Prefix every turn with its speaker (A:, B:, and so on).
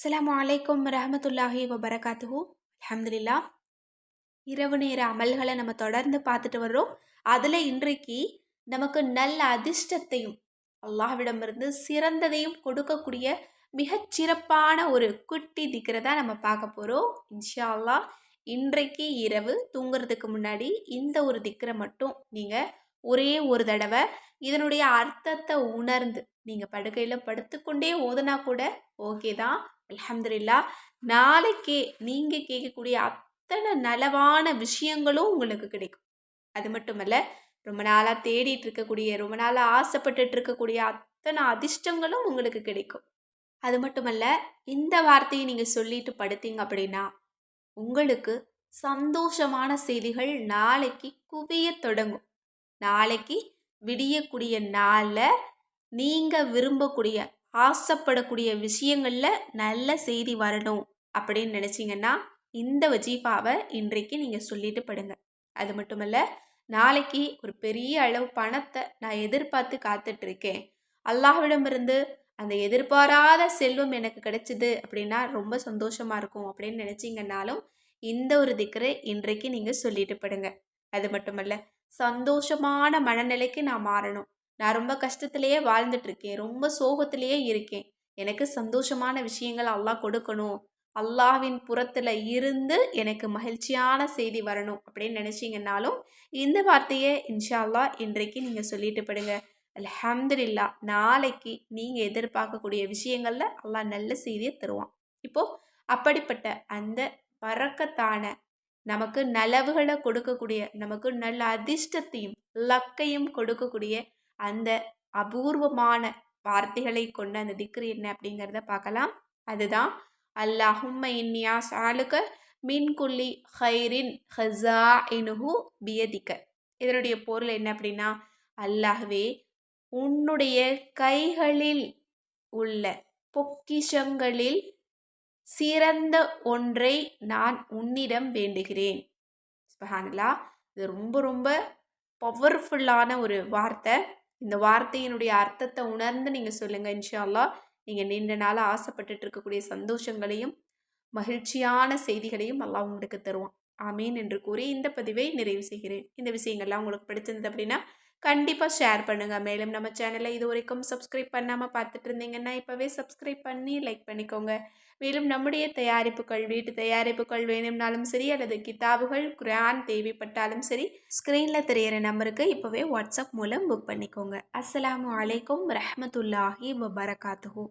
A: அஸ்லாம் வலைக்கம் ரஹமத்துல்லாஹி வபரகாத்துஹு. அலமதுல்லா இரவு நேர அமல்களை நம்ம தொடர்ந்து பார்த்துட்டு வர்றோம். அதில் இன்றைக்கு நமக்கு நல்ல அதிர்ஷ்டத்தையும் அல்லாஹ்விடமிருந்து சிறந்ததையும் கொடுக்கக்கூடிய மிகச் சிறப்பான ஒரு குட்டி திக்கிறதா நம்ம பார்க்க போகிறோம் இன்ஷா அல்லாஹ் இன்றைக்கு இரவு தூங்குறதுக்கு முன்னாடி இந்த ஒரு திக்கரை மட்டும் நீங்கள் ஒரே ஒரு தடவை இதனுடைய அர்த்தத்தை உணர்ந்து நீங்கள் படுக்கையில் படுத்துக்கொண்டே ஓதுனா கூட ஓகே தான். அலமதுல்லா நாளைக்கே நீங்கள் கேட்கக்கூடிய அத்தனை நலவான விஷயங்களும் உங்களுக்கு கிடைக்கும். அது மட்டுமல்ல ரொம்ப நாளாக தேடிட்டு இருக்கக்கூடிய ரொம்ப நாளாக ஆசைப்பட்டுட்டு இருக்கக்கூடிய அத்தனை அதிர்ஷ்டங்களும் உங்களுக்கு கிடைக்கும். அது மட்டுமல்ல இந்த வார்த்தையை நீங்கள் சொல்லிட்டு படுத்தீங்க அப்படின்னா உங்களுக்கு சந்தோஷமான செய்திகள் நாளைக்கு குவிய தொடங்கும். நாளைக்கு விடியக்கூடிய நாளில் நீங்கள் விரும்பக்கூடிய ஆசைப்படக்கூடிய விஷயங்களில் நல்ல செய்தி வரணும் அப்படின்னு நினச்சிங்கன்னா இந்த வஜீஃபாவை இன்றைக்கு நீங்கள் சொல்லிட்டு படுங்க. அது மட்டுமல்ல நாளைக்கு ஒரு பெரிய அளவு பணத்தை நான் எதிர்பார்த்து காத்துட்ருக்கேன். அல்லாஹ்விடமிருந்து அந்த எதிர்பாராத செல்வம் எனக்கு கிடைச்சிது அப்படின்னா ரொம்ப சந்தோஷமாக இருக்கும் அப்படின்னு நினச்சிங்கன்னாலும் இந்த ஒரு திக்கரை இன்றைக்கு நீங்கள் சொல்லிட்டு படுங்க. அது மட்டுமல்ல சந்தோஷமான மனநிலைக்கு நான் மாறணும். நான் ரொம்ப கஷ்டத்திலேயே வாழ்ந்துட்டுருக்கேன். ரொம்ப சோகத்திலேயே இருக்கேன். எனக்கு சந்தோஷமான விஷயங்கள் அல்லாஹ் கொடுக்கணும். அல்லாஹ்வின் புறத்தில் இருந்து எனக்கு மகிழ்ச்சியான செய்தி வரணும் அப்படின்னு நினச்சிங்கன்னாலும் இந்த வார்த்தையை இன்ஷா அல்லா இன்றைக்கு நீங்கள் சொல்லிட்டு படுங்க அலமதுல்லா நாளைக்கு நீங்கள் எதிர்பார்க்கக்கூடிய விஷயங்களில் அல்லாஹ் நல்ல செய்தியை தருவான். இப்போது அப்படிப்பட்ட அந்த பறக்கத்தான நமக்கு நலவுகளை கொடுக்கக்கூடிய நமக்கு நல்ல அதிர்ஷ்டத்தையும் லக்கையும் கொடுக்கக்கூடிய அந்த அபூர்வமான வார்த்தைகளை கொண்ட அந்த திக்ரு என்ன அப்படிங்கிறத பார்க்கலாம். அதுதான் அல்லாஹும்ம இன்னியா மின் மின்குல்லி ஹைரின் ஹசா இனுஹு பியதிக்க இதனுடைய பொருள் என்ன அப்படின்னா அல்லாஹ்வே உன்னுடைய கைகளில் உள்ள பொக்கிஷங்களில் சிறந்த ஒன்றை நான் உன்னிடம் வேண்டுகிறேன். சுபஹானல்லா இது ரொம்ப ரொம்ப பவர்ஃபுல்லான ஒரு வார்த்தை. இந்த வார்த்தையினுடைய அர்த்தத்தை உணர்ந்து நீங்கள் சொல்லுங்கள் இன்ஷால்லா நீங்கள் நீண்ட நாளாக ஆசைப்பட்டுட்டு இருக்கக்கூடிய சந்தோஷங்களையும் மகிழ்ச்சியான செய்திகளையும் எல்லாம் உங்களுக்கு தருவான். ஆமீன் என்று கூறி இந்த பதிவை நிறைவு செய்கிறேன். இந்த விஷயங்கள்லாம் உங்களுக்கு பிடிச்சிருந்தது அப்படின்னா கண்டிப்பாக ஷேர் பண்ணுங்கள் மேலும் நம்ம சேனலை இது வரைக்கும் சப்ஸ்கிரைப் பண்ணாமல் பார்த்துட்டு இருந்தீங்கன்னா இப்போவே சப்ஸ்கிரைப் பண்ணி லைக் பண்ணிக்கோங்க. மேலும் நம்முடைய தயாரிப்புகள் வீட்டு தயாரிப்புகள் வேணும்னாலும் சரி அல்லது கிதாபுகள் குரான் தேவைப்பட்டாலும் சரி ஸ்க்ரீனில் தெரியிற நம்பருக்கு இப்போவே வாட்ஸ்அப் மூலம் புக் பண்ணிக்கோங்க. அஸ்லாம் வலைக்கம் ரஹமத்துல்லாஹி வபரகாத்துஹூ.